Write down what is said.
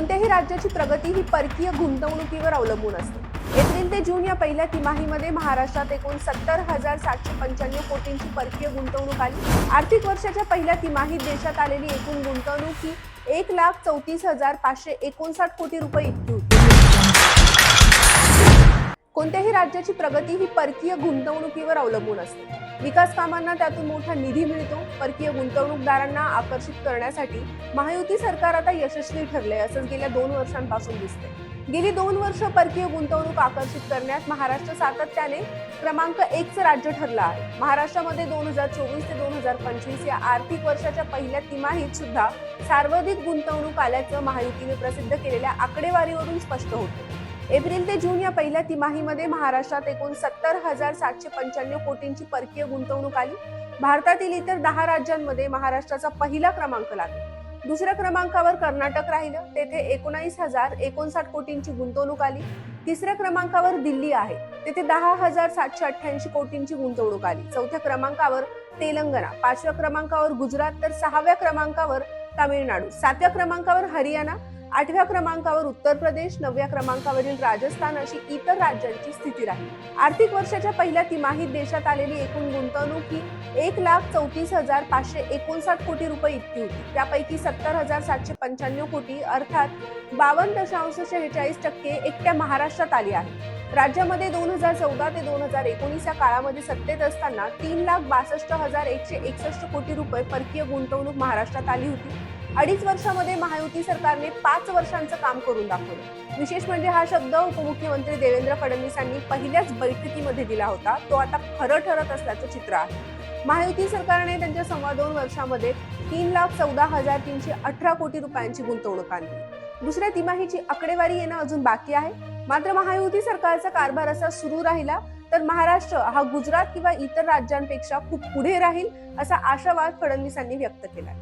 कोणत्याही राज्याची प्रगती ही परकीय गुंतवणुकीवर अवलंबून असते. एप्रिल ते जून या पहिल्या तिमाहीमध्ये महाराष्ट्रात एकूण सत्तर हजार सातशे पंच्याण्णव कोटींची परकीय गुंतवणूक आली. आर्थिक वर्षाच्या पहिल्या तिमाहीत देशात आलेली एकूण गुंतवणूक ही एक लाख चौतीस हजार पाचशे एकोणसाठ कोटी रुपये इतकी होती. कोणत्याही राज्याची प्रगती ही परकीय गुंतवणुकीवर अवलंबून असते. विकास कामांना त्यातून मोठा निधी मिळतो. परकीय गुंतवणूकदारांना आकर्षित करण्यासाठी महायुती सरकार आता यशस्वी ठरले असंच गेल्या दोन वर्षांपासून दिसते गेली दोन वर्ष परकीय गुंतवणूक आकर्षित करण्यात महाराष्ट्र सातत्याने क्रमांक एकचं राज्य ठरलं आहे. महाराष्ट्रामध्ये दोन हजार चोवीस ते दोन हजार पंचवीस या आर्थिक वर्षाच्या पहिल्या तिमाहीत सुद्धा सार्वधिक गुंतवणूक आल्याचं महायुतीने प्रसिद्ध केलेल्या आकडेवारीवरून स्पष्ट होतं. एप्रिल ते जून या पहिल्या तिमाहीमध्ये महाराष्ट्रात एकूण सत्तर हजार सातशे पंच्याण्णव कोटींची परकीय गुंतवणूक आली. भारतातील इतर दहा राज्यांमध्ये महाराष्ट्राचा पहिला क्रमांक लागला. दुसऱ्या क्रमांकावर कर्नाटक राहिलं. तेथे एकोणावीस हजार एकोणसाठ कोटींची गुंतवणूक आली. तिसऱ्या क्रमांकावर दिल्ली आहे. तेथे दहा हजार सातशे अठ्ठ्याऐंशी कोटींची गुंतवणूक आली. चौथ्या क्रमांकावर तेलंगणा. पाचव्या क्रमांकावर गुजरात तर सहाव्या क्रमांकावर तामिळनाडू. सातव्या क्रमांकावर हरियाणा. आठव्या क्रमांकावर उत्तर प्रदेश नवव्या क्रमांकावरील राजस्थान अशी इतर राज्यांची स्थिती राहील. आर्थिक वर्षाच्या पहिल्या तिमाहीत देशात आलेली एकूण गुंतवणूक ही एक लाख चौतीस हजार पाचशे एकोणसाठ कोटी रुपये इतकी होती. त्यापैकी सत्तर हजार सातशे पंच्याण्णव कोटी अर्थात बावन्न दशांश शेहेचाळीस टक्के एकट्या महाराष्ट्रात आली आहे. राज्यामध्ये दोन हजार चौदा ते दोन हजार एकोणीस या काळामध्ये सत्तेत असताना तीन लाख बासष्ट हजार एकशे एकसष्ट कोटी रुपये परकीय गुंतवणूक महाराष्ट्रात आली होती. अडीच वर्षामध्ये महायुती सरकारने पाच वर्षांचं काम करून दाखवलं. विशेष म्हणजे हा शब्द उपमुख्यमंत्री देवेंद्र फडणवीसांनी पहिल्याच बैठकीमध्ये दिला होता. तो आता खरं ठरत असल्याचं चित्र आहे. महायुती सरकारने त्यांच्या सव्वा दोन वर्षामध्ये तीन लाख चौदा हजार तीनशे अठरा कोटी रुपयांची गुंतवणूक आणली. दुसऱ्या तिमाहीची आकडेवारी येणं अजून बाकी आहे. मात्र महायुती सरकारचा कारभार असा सुरू राहिला तर महाराष्ट्र हा गुजरात किंवा इतर राज्यांपेक्षा खूप पुढे राहील असा आशावाद फडणवीसांनी व्यक्त केला